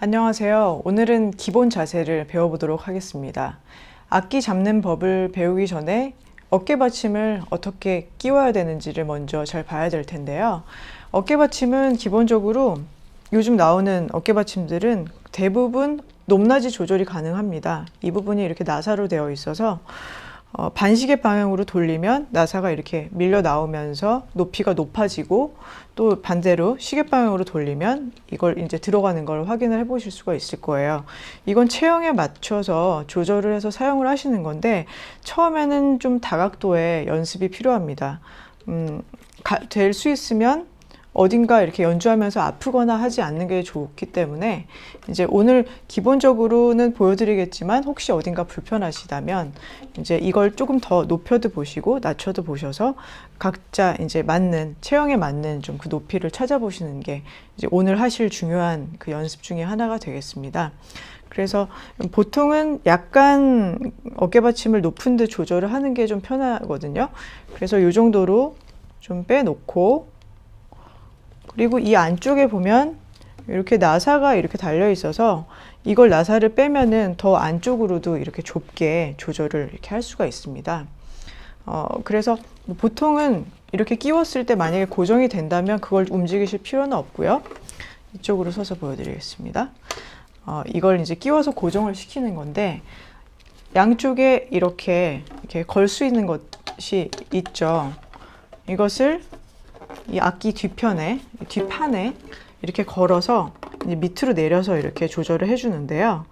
안녕하세요. 오늘은 기본 자세를 배워보도록 하겠습니다. 악기 잡는 법을 배우기 전에 어깨 받침을 어떻게 끼워야 되는지를 먼저 잘 봐야 될 텐데요. 어깨 받침은 기본적으로 요즘 나오는 어깨 받침들은 대부분 높낮이 조절이 가능합니다. 이 부분이 이렇게 나사로 되어 있어서 어, 반시계 방향으로 돌리면 나사가 이렇게 밀려 나오면서 높이가 높아지고 또 반대로 시계 방향으로 돌리면 이걸 이제 들어가는 걸 확인을 해 보실 수가 있을 거예요. 이건 체형에 맞춰서 조절을 해서 사용을 하시는 건데 처음에는 좀 다각도의 연습이 필요합니다. 음, 될 수 있으면 어딘가 이렇게 연주하면서 아프거나 하지 않는 게 좋기 때문에 이제 오늘 기본적으로는 보여드리겠지만 혹시 어딘가 불편하시다면 이제 이걸 조금 더 높여도 보시고 낮춰도 보셔서 각자 이제 맞는 체형에 맞는 좀 그 높이를 찾아보시는 게 이제 오늘 하실 중요한 그 연습 중에 하나가 되겠습니다. 그래서 보통은 약간 어깨 받침을 높은 데 조절을 하는 게 좀 편하거든요. 그래서 이 정도로 좀 빼놓고 그리고 이 안쪽에 보면 이렇게 나사가 이렇게 달려 있어서 이걸 나사를 빼면은 더 안쪽으로도 이렇게 좁게 조절을 이렇게 할 수가 있습니다. 어, 그래서 뭐 보통은 이렇게 끼웠을 때 만약에 고정이 된다면 그걸 움직이실 필요는 없고요. 이쪽으로 서서 보여드리겠습니다. 어, 이걸 이제 끼워서 고정을 시키는 건데 양쪽에 이렇게 이렇게 걸 수 있는 것이 있죠. 이것을 이 악기 뒤편에 뒷판에 이렇게 걸어서 밑으로 내려서 이렇게 조절을 해주는데요.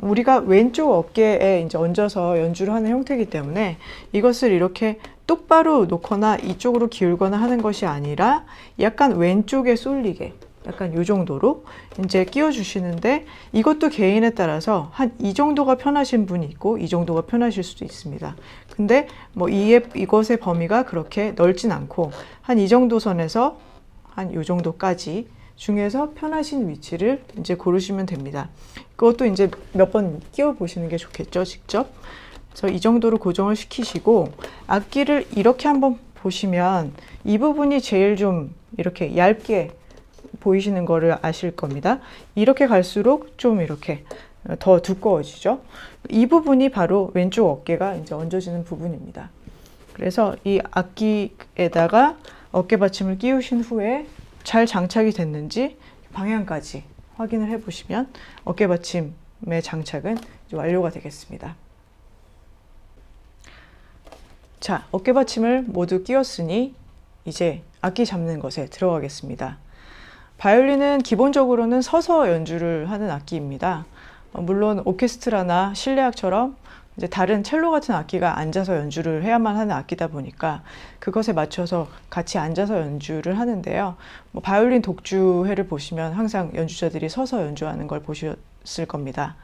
우리가 왼쪽 어깨에 이제 얹어서 연주를 하는 형태이기 때문에 이것을 이렇게 똑바로 놓거나 이쪽으로 기울거나 하는 것이 아니라 약간 왼쪽에 쏠리게 약간 이 정도로 이제 끼워 주시는데 이것도 개인에 따라서 한 이 정도가 편하신 분이 있고 이 정도가 편하실 수도 있습니다. 근데 뭐 이것의 범위가 그렇게 넓진 않고 한 이 정도 선에서 한 이 정도까지 중에서 편하신 위치를 이제 고르시면 됩니다. 그것도 이제 몇 번 끼워 보시는 게 좋겠죠, 직접. 그래서 이 정도로 고정을 시키시고 악기를 이렇게 한번 보시면 이 부분이 제일 좀 이렇게 얇게 보이시는 거를 아실 겁니다. 이렇게 갈수록 좀 이렇게 더 두꺼워지죠. 이 부분이 바로 왼쪽 어깨가 이제 얹어지는 부분입니다. 그래서 이 악기에다가 어깨 받침을 끼우신 후에 잘 장착이 됐는지 방향까지 확인을 해 보시면 어깨 받침의 장착은 완료가 되겠습니다. 자, 어깨 받침을 모두 끼웠으니 이제 악기 잡는 것에 들어가겠습니다. 바이올린은 기본적으로는 서서 연주를 하는 악기입니다. 어, 물론 오케스트라나 실내악처럼 이제 다른 첼로 같은 악기가 앉아서 연주를 해야만 하는 악기다 보니까 그것에 맞춰서 같이 앉아서 연주를 하는데요. 뭐 바이올린 독주회를 보시면 항상 연주자들이 서서 연주하는 걸 보셨을 겁니다.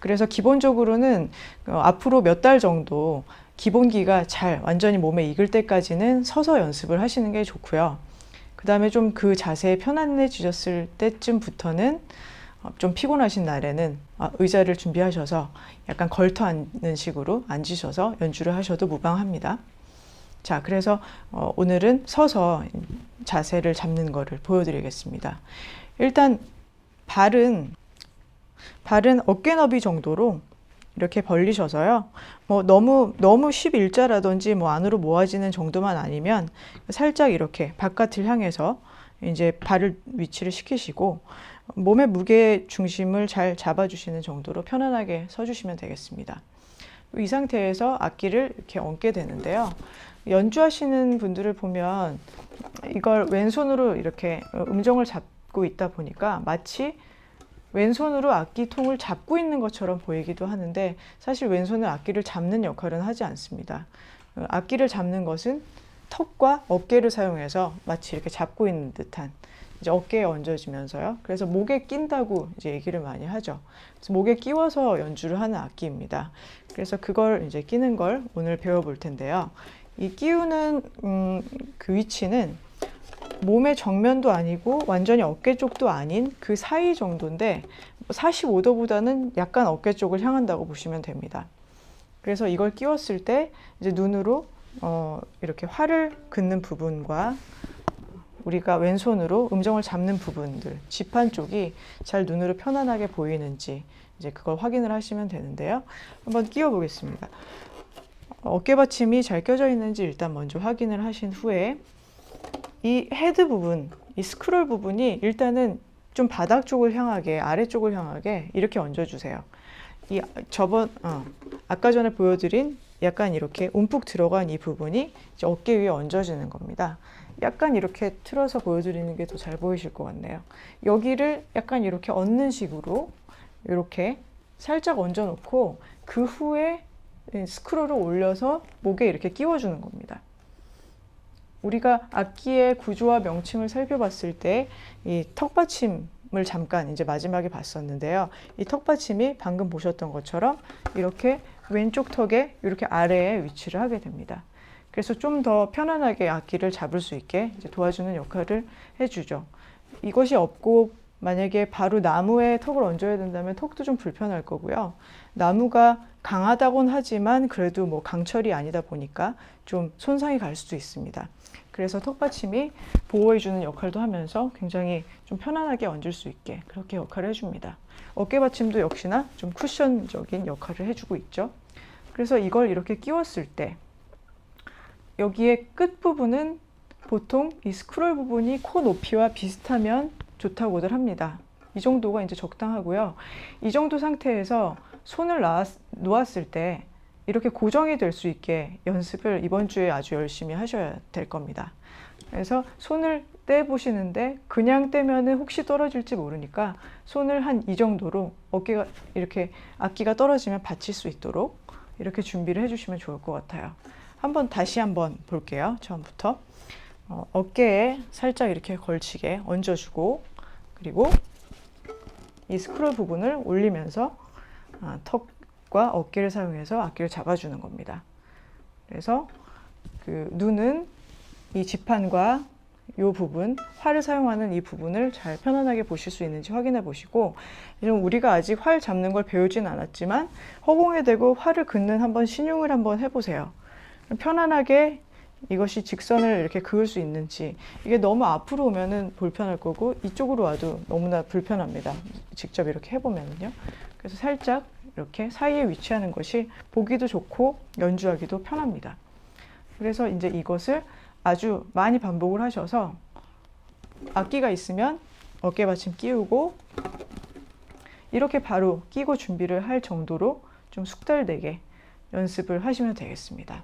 그래서 기본적으로는 어, 앞으로 몇 달 정도 기본기가 잘 완전히 몸에 익을 때까지는 서서 연습을 하시는 게 좋고요. 그 다음에 좀 그 자세에 편안해지셨을 때쯤부터는 어, 좀 피곤하신 날에는 아, 의자를 준비하셔서 약간 걸터 앉는 식으로 앉으셔서 연주를 하셔도 무방합니다. 자, 그래서 어, 오늘은 서서 자세를 잡는 것을 보여드리겠습니다. 일단 발은 발은 어깨 너비 정도로 이렇게 벌리셔서요. 뭐 너무 너무 11자라든지 뭐 안으로 모아지는 정도만 아니면 살짝 이렇게 바깥을 향해서 이제 발을 위치를 시키시고 몸의 무게 중심을 잘 잡아주시는 정도로 편안하게 서주시면 되겠습니다. 이 상태에서 악기를 이렇게 얹게 되는데요. 연주하시는 분들을 보면 이걸 왼손으로 이렇게 음정을 잡고 있다 보니까 마치 왼손으로 악기 통을 잡고 있는 것처럼 보이기도 하는데 사실 왼손은 악기를 잡는 역할은 하지 않습니다. 어, 악기를 잡는 것은 턱과 어깨를 사용해서 마치 이렇게 잡고 있는 듯한 이제 어깨에 얹어지면서요. 그래서 목에 낀다고 이제 얘기를 많이 하죠. 그래서 목에 끼워서 연주를 하는 악기입니다. 그래서 그걸 이제 끼는 걸 오늘 배워볼 텐데요. 이 끼우는 음, 그 위치는 몸의 정면도 아니고 완전히 어깨 쪽도 아닌 그 사이 정도인데 45도보다는 약간 어깨 쪽을 향한다고 보시면 됩니다. 그래서 이걸 끼웠을 때 이제 눈으로 어, 이렇게 활을 긋는 부분과 우리가 왼손으로 음정을 잡는 부분들, 지판 쪽이 잘 눈으로 편안하게 보이는지 이제 그걸 확인을 하시면 되는데요. 한번 끼워 보겠습니다. 어깨 받침이 잘 껴져 있는지 일단 먼저 확인을 하신 후에 이 헤드 부분, 이 스크롤 부분이 일단은 좀 바닥 쪽을 향하게 아래쪽을 향하게 이렇게 얹어주세요. 이 저번 어, 아까 전에 보여드린 약간 이렇게 움푹 들어간 이 부분이 어깨 위에 얹어지는 겁니다. 약간 이렇게 틀어서 보여드리는 게 더 잘 보이실 것 같네요. 여기를 약간 이렇게 얹는 식으로 이렇게 살짝 얹어놓고 그 후에 스크롤을 올려서 목에 이렇게 끼워주는 겁니다. 우리가 악기의 구조와 명칭을 살펴봤을 때 이 턱받침을 잠깐 이제 마지막에 봤었는데요. 이 턱받침이 방금 보셨던 것처럼 이렇게 왼쪽 턱에 이렇게 아래에 위치를 하게 됩니다. 그래서 좀 더 편안하게 악기를 잡을 수 있게 도와주는 역할을 해주죠. 이것이 없고 만약에 바로 나무에 턱을 얹어야 된다면 턱도 좀 불편할 거고요. 나무가 강하다곤 하지만 그래도 뭐 강철이 아니다 보니까 좀 손상이 갈 수도 있습니다. 그래서 턱받침이 보호해주는 역할도 하면서 굉장히 좀 편안하게 얹을 수 있게 그렇게 역할을 해줍니다. 어깨 받침도 역시나 좀 쿠션적인 역할을 해주고 있죠. 그래서 이걸 이렇게 끼웠을 때 여기에 끝 부분은 보통 이 스크롤 부분이 코 높이와 비슷하면 좋다고들 합니다. 이 정도가 이제 적당하고요. 이 정도 상태에서 손을 놔- 놓았을 때 이렇게 고정이 될 수 있게 연습을 이번 주에 아주 열심히 하셔야 될 겁니다. 그래서 손을 떼 보시는데 그냥 떼면은 혹시 떨어질지 모르니까 손을 한 이 정도로 어깨가 이렇게 악기가 떨어지면 받칠 수 있도록 이렇게 준비를 해주시면 좋을 것 같아요. 한번 다시 한번 볼게요. 처음부터 어, 어깨에 살짝 이렇게 걸치게 얹어주고 그리고 이 스크롤 부분을 올리면서 아, 턱과 어깨를 사용해서 악기를 잡아주는 겁니다. 그래서 그 눈은 이 지판과 이 부분, 활을 사용하는 이 부분을 잘 편안하게 보실 수 있는지 확인해 보시고, 우리가 아직 활 잡는 걸 배우진 않았지만 허공에 대고 활을 긋는 한번 신용을 한번 해보세요. 편안하게 이것이 직선을 이렇게 그을 수 있는지 이게 너무 앞으로 오면은 불편할 거고 이쪽으로 와도 너무나 불편합니다. 직접 이렇게 해보면요. 그래서 살짝 이렇게 사이에 위치하는 것이 보기도 좋고 연주하기도 편합니다. 그래서 이제 이것을 아주 많이 반복을 하셔서 악기가 있으면 어깨 받침 끼우고 이렇게 바로 끼고 준비를 할 정도로 좀 숙달되게 연습을 하시면 되겠습니다.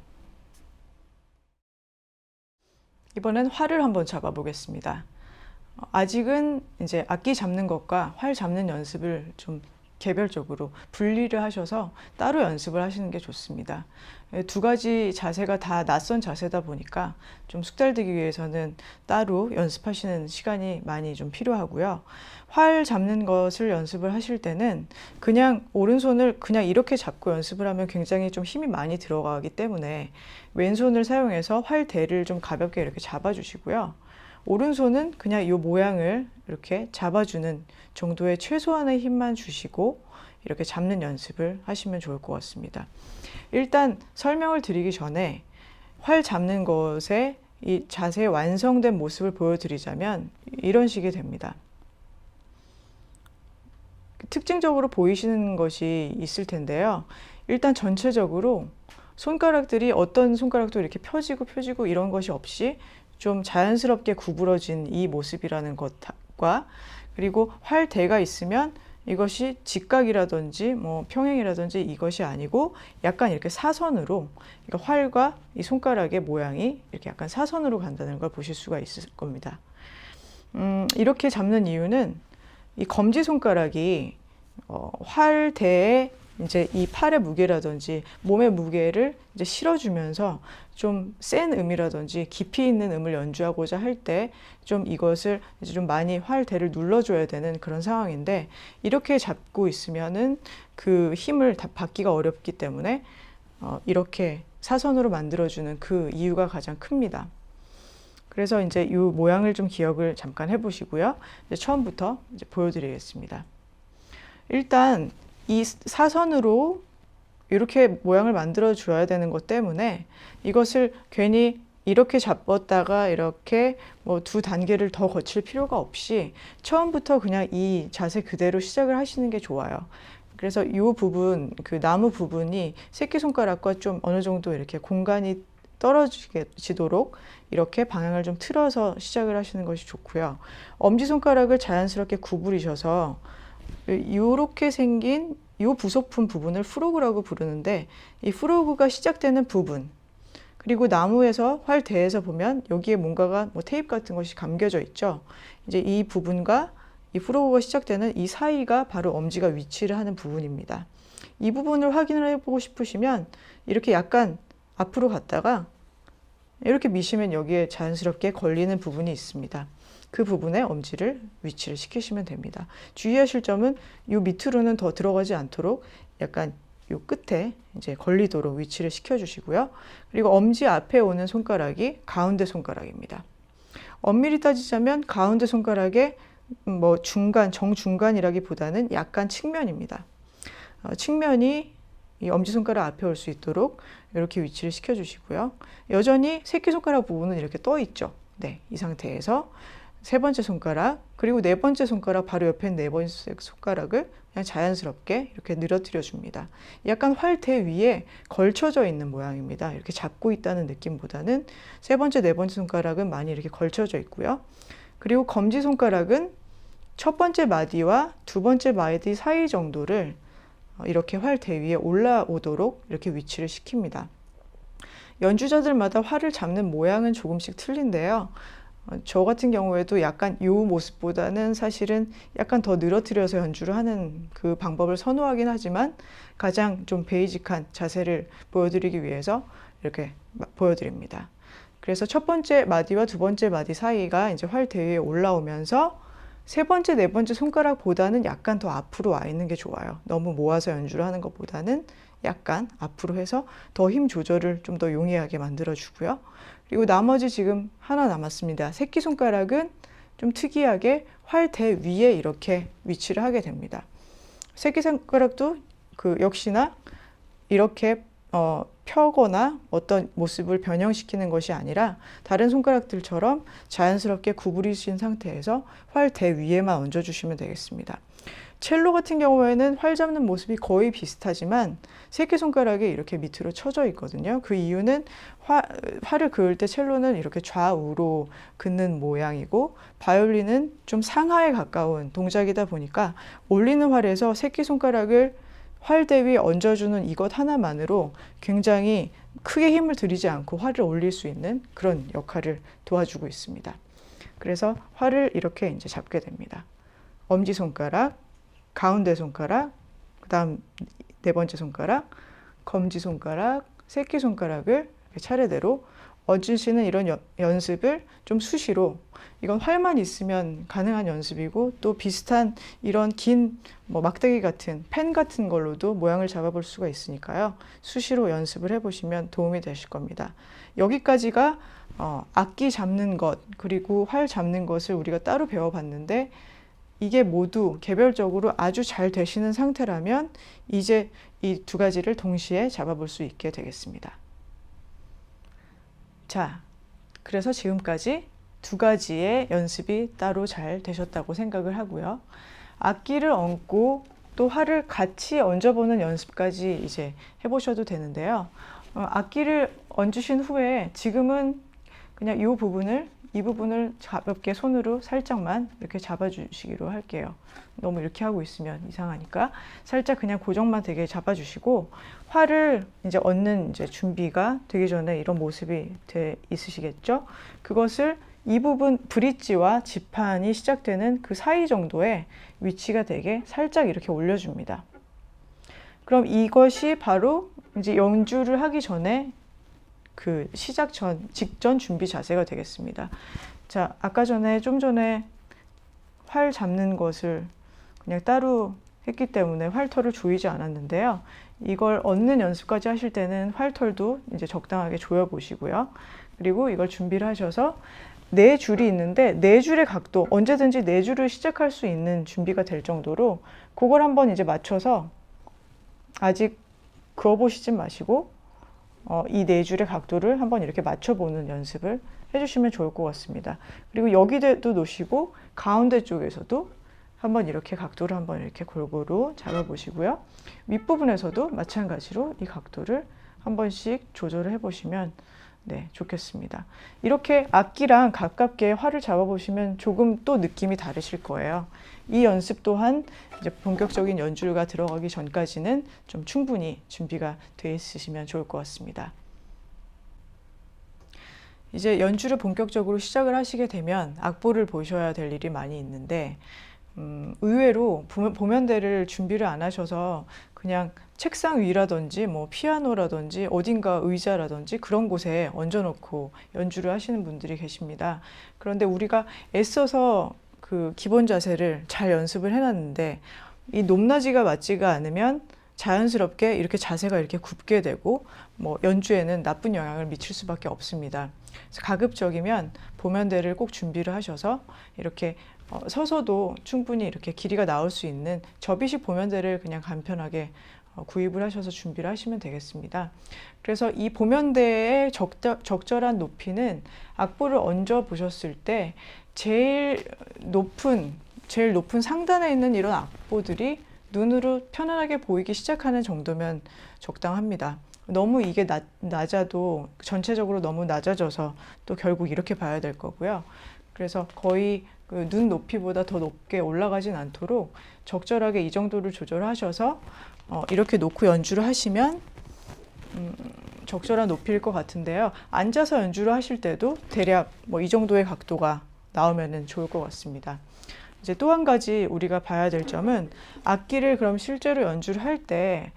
이번엔 활을 한번 잡아보겠습니다. 어, 아직은 이제 악기 잡는 것과 활 잡는 연습을 좀 개별적으로 분리를 하셔서 따로 연습을 하시는 게 좋습니다. 예, 두 가지 자세가 다 낯선 자세다 보니까 좀 숙달되기 위해서는 따로 연습하시는 시간이 많이 좀 필요하고요. 활 잡는 것을 연습을 하실 때는 그냥 오른손을 그냥 이렇게 잡고 연습을 하면 굉장히 좀 힘이 많이 들어가기 때문에 왼손을 사용해서 활대를 좀 가볍게 이렇게 잡아주시고요. 오른손은 그냥 이 모양을 이렇게 잡아주는 정도의 최소한의 힘만 주시고 이렇게 잡는 연습을 하시면 좋을 것 같습니다. 일단 설명을 드리기 전에 활 잡는 것의 이 자세의 완성된 모습을 보여드리자면 이런 식이 됩니다. 특징적으로 보이시는 것이 있을 텐데요. 일단 전체적으로 손가락들이 어떤 손가락도 이렇게 펴지고 펴지고 이런 것이 없이 좀 자연스럽게 구부러진 이 모습이라는 것과 그리고 활대가 있으면 이것이 직각이라든지 뭐 평행이라든지 이것이 아니고 약간 이렇게 사선으로 그러니까 활과 이 손가락의 모양이 이렇게 약간 사선으로 간다는 걸 보실 수가 있을 겁니다. 음, 이렇게 잡는 이유는 이 검지 손가락이 어, 활대에 이제 이 팔의 무게라든지 몸의 무게를 이제 실어주면서 좀 센 음이라든지 깊이 있는 음을 연주하고자 할 때 좀 이것을 이제 좀 많이 활대를 눌러줘야 되는 그런 상황인데 이렇게 잡고 있으면은 그 힘을 다 받기가 어렵기 때문에 어, 이렇게 사선으로 만들어주는 그 이유가 가장 큽니다. 그래서 이제 이 모양을 좀 기억을 잠깐 해보시고요. 이제 처음부터 이제 보여드리겠습니다. 일단 이 사선으로 이렇게 모양을 만들어 줘야 되는 것 때문에 이것을 괜히 이렇게 잡았다가 이렇게 뭐 두 단계를 더 거칠 필요가 없이 처음부터 그냥 이 자세 그대로 시작을 하시는 게 좋아요. 그래서 이 부분, 그 나무 부분이 새끼손가락과 좀 어느 정도 이렇게 공간이 떨어지도록 이렇게 방향을 좀 틀어서 시작을 하시는 것이 좋고요. 엄지손가락을 자연스럽게 구부리셔서 이렇게 생긴 이 부속품 부분을 프로그라고 부르는데 이 프로그가 시작되는 부분 그리고 나무에서 활 대에서 보면 여기에 뭔가가 뭐 테이프 같은 것이 감겨져 있죠. 이제 이 부분과 이 프로그가 시작되는 이 사이가 바로 엄지가 위치를 하는 부분입니다. 이 부분을 확인을 해보고 싶으시면 이렇게 약간 앞으로 갔다가 이렇게 미시면 여기에 자연스럽게 걸리는 부분이 있습니다. 그 부분에 엄지를 위치를 시키시면 됩니다. 주의하실 점은 이 밑으로는 더 들어가지 않도록 약간 이 끝에 이제 걸리도록 위치를 시켜주시고요. 그리고 엄지 앞에 오는 손가락이 가운데 손가락입니다. 엄밀히 따지자면 가운데 손가락의 뭐 중간, 정중간이라기보다는 약간 측면입니다. 어, 측면이 이 엄지손가락 앞에 올 수 있도록 이렇게 위치를 시켜주시고요. 여전히 새끼손가락 부분은 이렇게 떠 있죠. 네, 이 상태에서 세 번째 손가락 그리고 네 번째 손가락 바로 옆에 네 번째 손가락을 그냥 자연스럽게 이렇게 늘어뜨려 줍니다. 약간 활대 위에 걸쳐져 있는 모양입니다. 이렇게 잡고 있다는 느낌보다는 세 번째 네 번째 손가락은 많이 이렇게 걸쳐져 있고요. 그리고 검지 손가락은 첫 번째 마디와 두 번째 마디 사이 정도를 이렇게 활대 위에 올라오도록 이렇게 위치를 시킵니다. 연주자들마다 활을 잡는 모양은 조금씩 틀린데요. 어, 저 같은 경우에도 약간 이 모습보다는 사실은 약간 더 늘어뜨려서 연주를 하는 그 방법을 선호하긴 하지만 가장 좀 베이직한 자세를 보여드리기 위해서 이렇게 보여드립니다. 그래서 첫 번째 마디와 두 번째 마디 사이가 이제 활 대위에 올라오면서 세 번째, 네 번째 손가락보다는 약간 더 앞으로 와 있는 게 좋아요. 너무 모아서 연주를 하는 것보다는 약간 앞으로 해서 더 힘 조절을 좀 더 용이하게 만들어 주고요. 그리고 나머지 지금 하나 남았습니다. 새끼손가락은 좀 특이하게 활대 위에 이렇게 위치를 하게 됩니다. 새끼손가락도 그 역시나 이렇게 어, 펴거나 어떤 모습을 변형시키는 것이 아니라 다른 손가락들처럼 자연스럽게 구부리신 상태에서 활 대 위에만 얹어주시면 되겠습니다. 첼로 같은 경우에는 활 잡는 모습이 거의 비슷하지만 새끼손가락이 이렇게 밑으로 쳐져 있거든요. 그 이유는 화, 활을 그을 때 첼로는 이렇게 좌우로 긋는 모양이고 바이올린은 좀 상하에 가까운 동작이다 보니까 올리는 활에서 새끼손가락을 활대 위에 얹어주는 이것 하나만으로 굉장히 크게 힘을 들이지 않고 활을 올릴 수 있는 그런 역할을 도와주고 있습니다. 그래서 활을 이렇게 이제 잡게 됩니다. 엄지 손가락, 가운데 손가락, 그 다음 네 번째 손가락, 검지 손가락, 새끼 손가락을 차례대로 얹으시는 이런 여, 연습을 좀 수시로 이건 활만 있으면 가능한 연습이고 또 비슷한 이런 긴 뭐 막대기 같은 펜 같은 걸로도 모양을 잡아볼 수가 있으니까요. 수시로 연습을 해보시면 도움이 되실 겁니다. 여기까지가 어, 악기 잡는 것 그리고 활 잡는 것을 우리가 따로 배워봤는데 이게 모두 개별적으로 아주 잘 되시는 상태라면 이제 이 두 가지를 동시에 잡아볼 수 있게 되겠습니다. 자, 그래서 지금까지 두 가지의 연습이 따로 잘 되셨다고 생각을 하고요. 악기를 얹고 또 활을 같이 얹어보는 연습까지 이제 해보셔도 되는데요. 어, 악기를 얹으신 후에 지금은 그냥 이 부분을 이 부분을 가볍게 손으로 살짝만 이렇게 잡아주시기로 할게요. 너무 이렇게 하고 있으면 이상하니까 살짝 그냥 고정만 되게 잡아주시고 활을 이제 얹는 이제 준비가 되기 전에 이런 모습이 돼 있으시겠죠? 그것을 이 부분 브릿지와 지판이 시작되는 그 사이 정도의 위치가 되게 살짝 이렇게 올려줍니다. 그럼 이것이 바로 이제 연주를 하기 전에 그 시작 전 직전 준비 자세가 되겠습니다. 자, 아까 전에 좀 전에 활 잡는 것을 그냥 따로 했기 때문에 활털을 조이지 않았는데요. 이걸 얻는 연습까지 하실 때는 활털도 이제 적당하게 조여 보시고요. 그리고 이걸 준비를 하셔서 네 줄이 있는데 네 줄의 각도 언제든지 네 줄을 시작할 수 있는 준비가 될 정도로 그걸 한번 이제 맞춰서 아직 그어 보시지 마시고 어, 이네 줄의 각도를 한번 이렇게 맞춰보는 연습을 해주시면 좋을 것 같습니다. 그리고 여기도 놓으시고 가운데 쪽에서도 한번 이렇게 각도를 한번 이렇게 골고루 잡아보시고요. 윗부분에서도 마찬가지로 이 각도를 한 번씩 조절을 해보시면 네, 좋겠습니다. 이렇게 악기랑 가깝게 활을 잡아보시면 조금 또 느낌이 다르실 거예요. 이 연습 또한 이제 본격적인 연주가 들어가기 전까지는 좀 충분히 준비가 돼 있으시면 좋을 것 같습니다. 이제 연주를 본격적으로 시작을 하시게 되면 악보를 보셔야 될 일이 많이 있는데 음, 의외로 보- 보면대를 준비를 안 하셔서 그냥 책상 위라든지 뭐 피아노라든지 어딘가 의자라든지 그런 곳에 얹어놓고 연주를 하시는 분들이 계십니다. 그런데 우리가 애써서 그 기본 자세를 잘 연습을 해놨는데 이 높낮이가 맞지가 않으면 자연스럽게 이렇게 자세가 이렇게 굽게 되고 뭐 연주에는 나쁜 영향을 미칠 수밖에 없습니다. 가급적이면 보면대를 꼭 준비를 하셔서 이렇게 어, 서서도 충분히 이렇게 길이가 나올 수 있는 접이식 보면대를 그냥 간편하게 어, 구입을 하셔서 준비를 하시면 되겠습니다. 그래서 이 보면대의 적절, 적절 한 높이는 악보를 얹어 보셨을 때 제일 높은 제일 높은 상단에 있는 이런 악보들이 눈으로 편안하게 보이기 시작하는 정도면 적당합니다. 너무 이게 낮, 낮아도 전체적으로 너무 낮아져서 또 결국 이렇게 봐야 될 거고요. 그래서 거의 그 눈 높이보다 더 높게 올라가진 않도록 적절하게 이 정도를 조절하셔서 어, 이렇게 놓고 연주를 하시면 음, 적절한 높이일 것 같은데요. 앉아서 연주를 하실 때도 대략 뭐 이 정도의 각도가 나오면은 좋을 것 같습니다. 이제 또 한 가지 우리가 봐야 될 점은 악기를 그럼 실제로 연주를 할때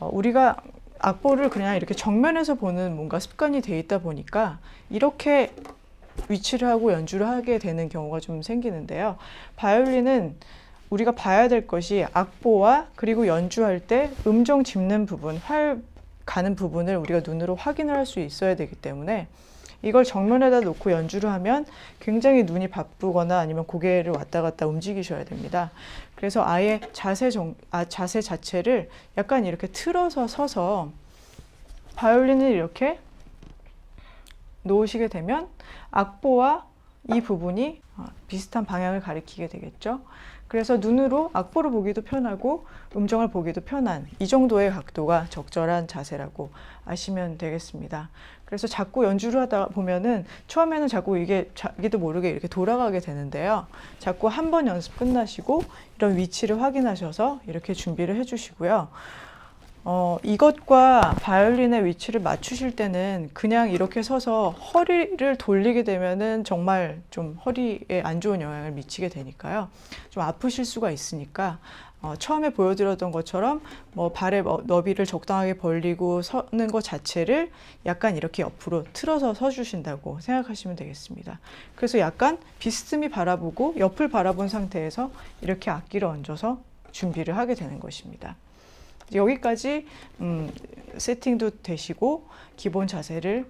어, 우리가 악보를 그냥 이렇게 정면에서 보는 뭔가 습관이 돼 있다 보니까 이렇게 위치를 하고 연주를 하게 되는 경우가 좀 생기는데요. 바이올린은 우리가 봐야 될 것이 악보와 그리고 연주할 때 음정 짚는 부분, 활 가는 부분을 우리가 눈으로 확인을 할 수 있어야 되기 때문에 이걸 정면에다 놓고 연주를 하면 굉장히 눈이 바쁘거나 아니면 고개를 왔다 갔다 움직이셔야 됩니다. 그래서 아예 자세 정, 아, 자세 자체를 약간 이렇게 틀어서 서서 바이올린을 이렇게 놓으시게 되면 악보와 이 부분이 어, 비슷한 방향을 가리키게 되겠죠. 그래서 눈으로 악보를 보기도 편하고 음정을 보기도 편한 이 정도의 각도가 적절한 자세라고 아시면 되겠습니다. 그래서 자꾸 연주를 하다 보면은 처음에는 자꾸 이게 자기도 모르게 이렇게 돌아가게 되는데요. 자꾸 한 번 연습 끝나시고 이런 위치를 확인하셔서 이렇게 준비를 해주시고요. 어, 이것과 바이올린의 위치를 맞추실 때는 그냥 이렇게 서서 허리를 돌리게 되면은 정말 좀 허리에 안 좋은 영향을 미치게 되니까요. 좀 아프실 수가 있으니까 어, 처음에 보여드렸던 것처럼 뭐 발의 뭐- 너비를 적당하게 벌리고 서는 것 자체를 약간 이렇게 옆으로 틀어서 서주신다고 생각하시면 되겠습니다. 그래서 약간 비스듬히 바라보고 옆을 바라본 상태에서 이렇게 악기를 얹어서 준비를 하게 되는 것입니다. 여기까지 음, 세팅도 되시고 기본 자세를